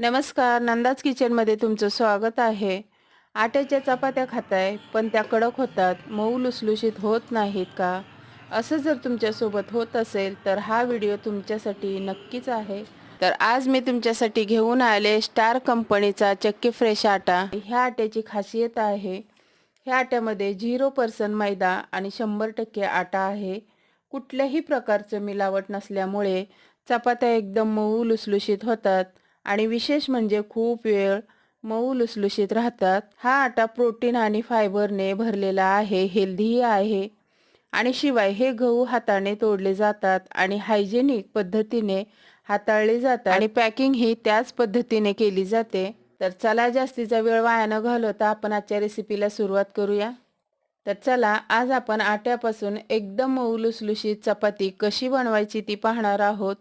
नमस्कार नंदाज किचनमध्ये तुमचं स्वागत आहे. आट्याच्या चपात्या खाताय पण त्या कडक होतात मऊ लुसलुशीत होत नाहीत का? असं जर तुमच्यासोबत होत असेल तर हा व्हिडिओ तुमच्यासाठी नक्कीच आहे. तर आज मी तुमच्यासाठी घेऊन आले स्टार कंपनीचा चक्की फ्रेश आटा. ह्या आट्याची खासियत आहे ह्या आट्यामध्ये झिरो पर्सेंट मैदा आणि शंभर टक्के आटा आहे. कुठल्याही प्रकारचं मिलावट नसल्यामुळे चपात्या एकदम मऊ लुसलुशीत होतात. आणि विशेष म्हणजे खूप वेळ मऊ लुसलुशीत राहतात. हा आटा प्रोटीन आणि फायबरने भरलेला आहे हेल्दीही आहे आणि शिवाय हे गहू हाताने तोडले जातात आणि हायजेनिक पद्धतीने हाताळले जातात. आणि पॅकिंग ही त्याच पद्धतीने केली जाते. तर चला जास्तीचा वेळ वाया न घालवता आपण आजच्या रेसिपीला सुरुवात करूया. तर चला आज आपण आट्यापासून एकदम मऊ लुसलुशीत चपाती कशी बनवायची ती पाहणार आहोत.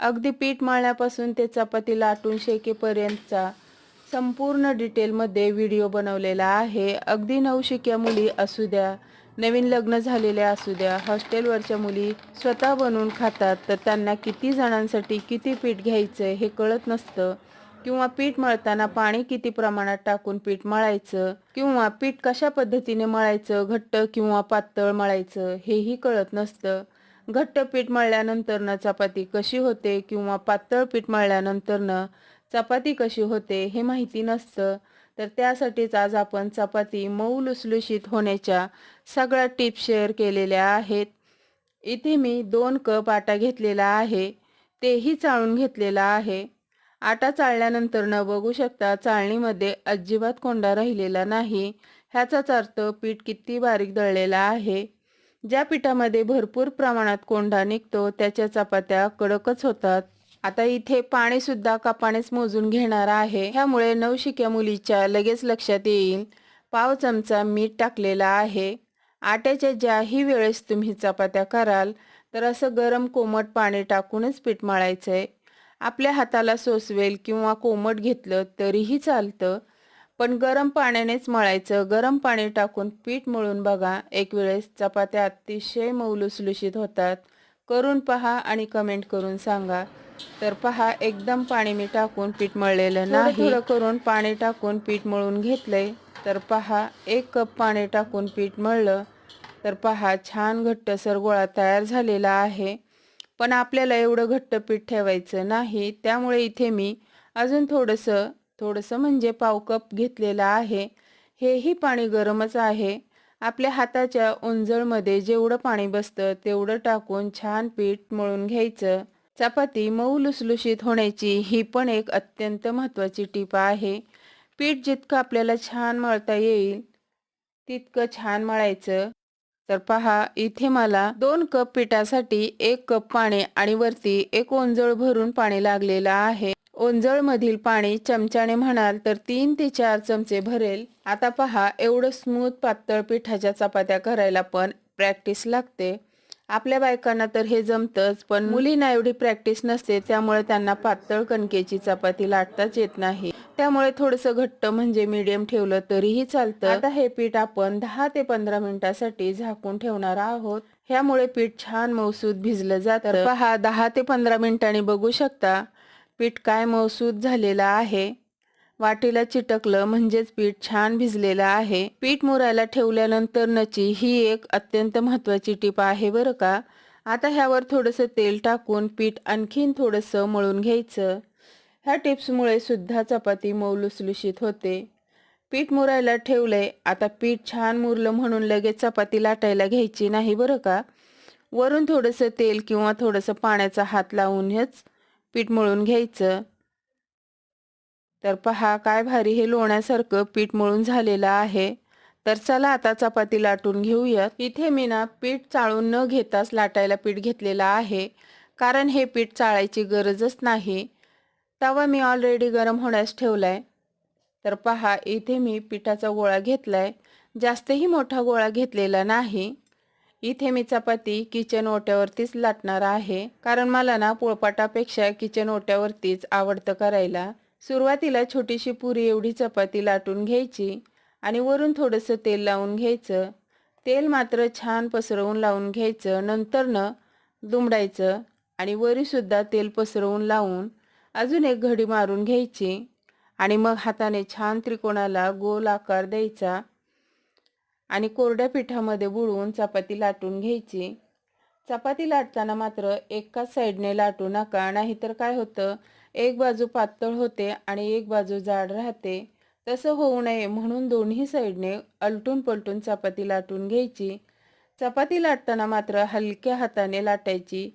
अगदी पीठ मळण्यापासून ते चपाती लाटून शेकेपर्यंतचा संपूर्ण डिटेलमध्ये व्हिडिओ बनवलेला आहे. अगदी नवशिक्या मुली असू द्या नवीन लग्न झालेल्या असू द्या हॉस्टेलवरच्या मुली स्वतः बनवून खातात तर त्यांना किती जणांसाठी किती पीठ घ्यायचं हे कळत नसतं. किंवा पीठ मळताना पाणी किती प्रमाणात टाकून पीठ मळायचं किंवा पीठ कशा पद्धतीने मळायचं घट्ट किंवा पातळ मळायचं हेही कळत नसतं. घट्ट पीठ मळल्यानंतरनं चपाती कशी होते किंवा पातळ पीठ मळल्यानंतरनं चपाती कशी होते हे माहिती नसतं. तर त्यासाठीच आज आपण चपाती मऊ लुसलुशीत होण्याच्या सगळ्या टिप्स शेअर केलेल्या आहेत. इथे मी दोन कप आटा घेतलेला आहे. तेही चाळून घेतलेला आहे. आटा चाळल्यानंतर न बघू शकता चाळणीमध्ये अजिबात कोंडा राहिलेला नाही. ह्याचाच अर्थ पीठ किती बारीक दळलेला आहे. ज्या पिठामध्ये भरपूर प्रमाणात कोंडा निघतो त्याच्या चपात्या कडकच होतात. आता इथे पाणी सुद्धा कपानेच मोजून घेणार आहे. ह्यामुळे नवशिक्या मुलीच्या लगेच लक्षात येईल. पाव चमचा मीठ टाकलेला आहे. आट्याच्या ज्याही वेळेस तुम्ही चपात्या कराल तर असं गरम कोमट पाणी टाकूनच पीठ मळायचं आहे आपल्या हाताला सोसवेल किंवा कोमट घेतलं तरीही चालतं. पण गरम पाण्यानेच मळायचं. गरम पाणी टाकून पीठ मळून बघा. एक वेळेस चपात्या अतिशय मऊ लुसलुशीत होतात. करून पहा आणि कमेंट करून सांगा. तर पहा एकदम पाणी मी टाकून पीठ मळलेलं नाही. थोडं करून पाणी टाकून पीठ मळून घेतलंय. तर पहा एक कप पाणी टाकून पीठ मळलं. तर पहा छान घट्टसर गोळा तयार झालेला आहे. पण आपल्याला एवढं घट्ट पीठ ठेवायचं नाही. त्यामुळे इथे मी अजून थोडंसं थोडंसं म्हणजे पाव कप घेतलेलं आहे. हेही पाणी गरमच आहे. आपल्या हाताच्या उंजळमध्ये जेवढं पाणी बसतं तेवढं टाकून छान पीठ मळून घ्यायचं. चपाती मऊ लुसलुशीत होण्याची ही पण एक अत्यंत महत्त्वाची टीप आहे. पीठ जितकं आपल्याला छान मळता येईल तितकं छान मळायचं. तर पहा इथे मला दोन कप पिठासाठी एक कप पाणी आणि वरती एक ओंजळ भरून पाणी लागलेलं आहे. ओंजळ मधील पाणी चमच्याने म्हणाल तर तीन ते चार चमचे भरेल. आता पहा एवढं स्मूथ पातळ पिठाच्या चपात्या करायला पण प्रॅक्टिस लागते. आपल्या बायकांना तर हे जमतच पण मुलींना एवढी प्रॅक्टिस नसते त्यामुळे त्यांना पातळ कणकेची चपाती लाटताच येत नाही. त्यामुळे थोडस घट्ट म्हणजे मीडियम ठेवलं तरीही चालतं. आता हे पीठ आपण दहा ते पंधरा मिनिटासाठी झाकून ठेवणार आहोत. ह्यामुळे पीठ छान मौसूद भिजलं जातं. पहा दहा ते पंधरा मिनिटांनी बघू शकता. पीठ काय मौसूद झालेलं आहे? वाटीला चिटकलं म्हणजेच पीठ छान भिजलेलं आहे. पीठ मुरायला ठेवल्यानंतर नची ही एक अत्यंत महत्वाची टीप आहे बरं का? आता ह्यावर थोडंसं तेल टाकून पीठ आणखीन थोडंसं मळून घ्यायचं. ह्या टिप्समुळे सुद्धा चपाती मऊ लुसलुशीत होते. पीठ मुरायला ठेवलंय आता पीठ छान मुरलं म्हणून लगेच चपाती लाटायला घ्यायची नाही बरं का? वरून थोडंसं तेल किंवा थोडंसं पाण्याचा हात लावूनच पीठ मळून घ्यायचं. तर पहा काय भारी हे लोण्यासारखं पीठ मळून झालेलं आहे. तर चला आता चपाती लाटून घेऊयात. इथे मी ना पीठ चाळून न घेताच लाटायला पीठ घेतलेलं आहे. कारण हे पीठ चाळायची गरजच नाही. तवा मी ऑलरेडी गरम होण्यास ठेवलाय. तर पहा इथे मी पिठाचा गोळा घेतलाय. जास्तही मोठा गोळा घेतलेला नाही. इथे मी चपाती किचन ओट्यावरतीच लाटणार आहे. कारण मला ना पोळपाटापेक्षा किचन ओट्यावरतीच आवडतं करायला. सुरुवातीला छोटीशी पुरी एवढी चपाती लाटून घ्यायची आणि वरून थोडंसं तेल लावून घ्यायचं. तेल मात्र छान पसरवून लावून घ्यायचं. नंतरनं दुमडायचं आणि वरीसुद्धा तेल पसरवून लावून अजून एक घडी मारून घ्यायची आणि मग हाताने छान त्रिकोणाला गोल आकार द्यायचा. आणि कोरड्या पिठामध्ये बुडवून चपाती लाटून घ्यायची. चपाती लाटताना मात्र एकाच साईडने लाटू नका नाहीतर काय होतं? एक बाजू पातळ होते आणि एक बाजू जाड राहते. तसं होऊ नये म्हणून दोन्ही साईडने अलटून पलटून चपाती लाटून घ्यायची. चपाती लाटताना मात्र हलक्या हाताने लाटायची.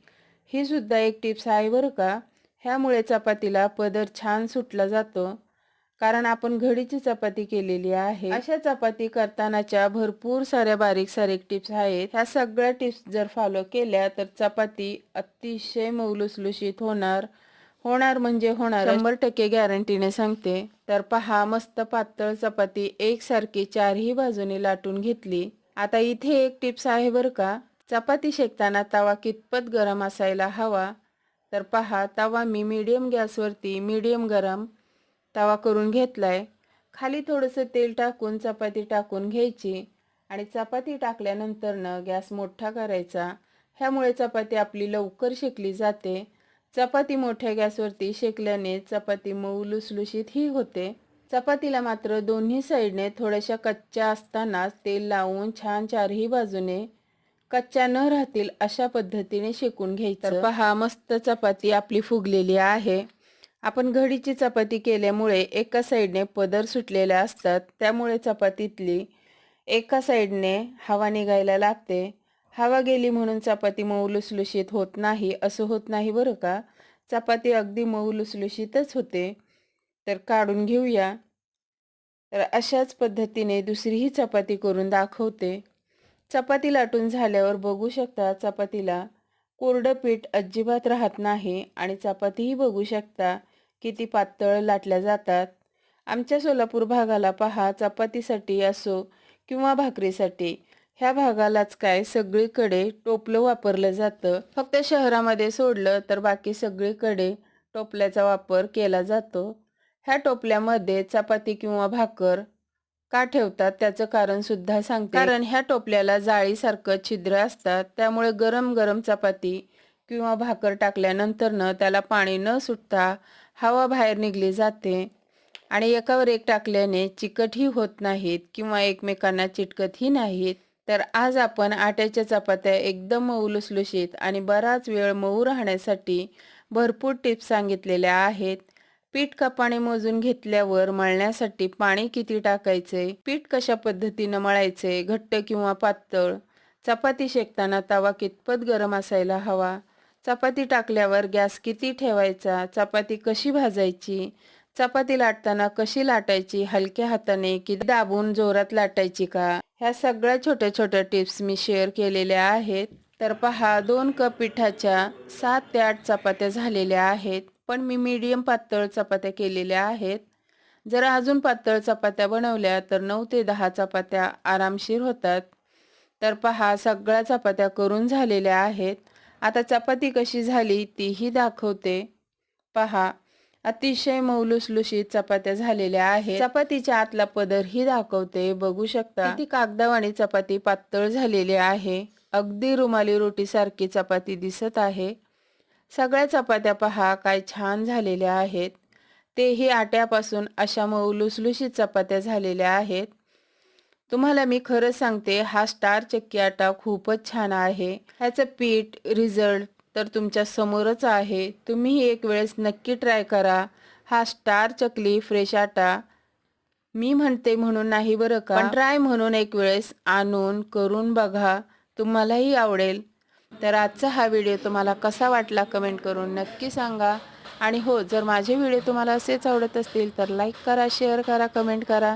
ही सुद्धा एक टिप्स आहे बरं का? ह्यामुळे चपातीला पदर छान सुटला जातो. कारण आपण घडीची चपाती केलेली आहे. अशा चपाती करतानाच्या भरपूर साऱ्या बारीक सारीक टिप्स आहेत. ह्या सगळ्या टिप्स जर फॉलो केल्या तर चपाती अतिशय मौलुसलुशीत होणार. होणार म्हणजे होणार शंभर टक्के गॅरंटीने सांगते. तर पहा मस्त पातळ चपाती एकसारखी चारही बाजूने लाटून घेतली. आता इथे एक टिप्स आहे बरं का. चपाती शेकताना तवा कितपत गरम असायला हवा. तर पहा तवा मी मीडियम गॅसवरती मीडियम गरम तवा करून घेतलाय. खाली थोडंसं तेल टाकून चपाती टाकून घ्यायची आणि चपाती टाकल्यानंतरनं गॅस मोठा करायचा. ह्यामुळे चपाती आपली लवकर शेकली जाते. चपाती मोठ्या गॅसवरती शेकल्याने चपाती मऊ लुसलुशीत ही होते. चपातीला मात्र दोन्ही साईडने थोड्याशा कच्च्या असतानाच तेल लावून छान चारही बाजूने कच्च्या न राहतील अशा पद्धतीने शेकून घ्यायचं. पहा मस्त चपाती आपली फुगलेली आहे. आपण घडीची चपाती केल्यामुळे एका साईडने पदर सुटलेल्या असतात त्यामुळे चपातीतली एका साईडने हवा निघायला लागते. हवा गेली म्हणून चपाती मऊ लुसलुशीत होत नाही असं होत नाही बरं का? चपाती अगदी मऊ लुसलुशीतच होते. तर काढून घेऊया. तर अशाच पद्धतीने दुसरीही चपाती करून दाखवते. चपाती लाटून झाल्यावर बघू शकता चपातीला कोरडं पीठ अजिबात राहत नाही आणि चपातीही बघू शकता. किती पातळ लाटल्या जातात. आमच्या सोलापूर भागाला पहा चपातीसाठी असो किंवा भाकरीसाठी. ह्या भागालाच काय सगळीकडे टोपलं वापरलं जातं. फक्त शहरामध्ये सोडलं तर बाकी सगळीकडे टोपल्याचा वापर केला जातो. ह्या टोपल्यामध्ये चपाती किंवा भाकर का ठेवतात त्याचं कारण सुद्धा सांगते. कारण ह्या टोपल्याला जाळीसारखं छिद्र असतात त्यामुळे गरम गरम चपाती किंवा भाकर टाकल्यानंतरनं त्याला पाणी न सुटता हवा बाहेर निघली जाते आणि एकावर एक टाकल्याने चिकटही होत नाहीत किंवा एकमेकांना चिटकतही नाहीत. तर आज आपण आट्याच्या चपात्या एकदम मऊ लुसलुशीत आणि बराच वेळ मऊ राहण्यासाठी भरपूर टिप्स सांगितलेल्या आहेत. पीठ कपाने मोजून घेतल्यावर मळण्यासाठी पाणी किती टाकायचे? पीठ कशा पद्धतीनं मळायचे? घट्ट किंवा पातळ? चपाती शेकताना तवा कितपत गरम असायला हवा? चपाती टाकल्यावर गॅस किती ठेवायचा? चपाती कशी भाजायची? चपाती लाटताना कशी लाटायची? हलक्या हाताने की दाबून जोरात लाटायची का? ह्या सगळ्या छोट्या छोट्या टिप्स मी शेअर केलेल्या आहेत. तर पहा दोन कप पिठाच्या सात ते आठ चपात्या झालेल्या आहेत पण मी मीडियम पातळ चपात्या केलेल्या आहेत. जर अजून पातळ चपात्या बनवल्या तर नऊ ते दहा चपात्या आरामशीर होतात. तर पहा सगळ्या चपात्या करून झालेल्या आहेत. आता चपाती कशी झाली तीही दाखवते. पहा अतिशय मौलुसलुशीत चपात्या झालेल्या आहेत. चपातीच्या आतला पदर ही दाखवते. बघू शकता ती कागदावाणी चपाती पातळ झालेली आहे. अगदी रुमाली रोटी सारखी चपाती दिसत आहे. सगळ्या चपात्या पहा काय छान झालेल्या आहेत. तेही आट्यापासून अशा मऊ लुसलुशीत चपात्या झालेल्या आहेत. तुम्हाला मी खरं सांगते हा स्टार चक्की आटा खूपच छान आहे. ह्याचं पीठ रिझल्ट तर तुमच्या समोरच आहे. तुम्ही एक वेळेस नक्की ट्राय करा. हा स्टार चकली फ्रेश आटा मी म्हणते म्हणून नाही बरं का? ट्राय म्हणून एक वेळेस आणून करून बघा. तुम्हालाही आवडेल. तर आजचा हा व्हिडिओ तुम्हाला कसा वाटला कमेंट करून नक्की सांगा. आणि हो जर माझे व्हिडिओ तुम्हाला असेच आवडत असतील तर लाईक करा शेअर करा कमेंट करा.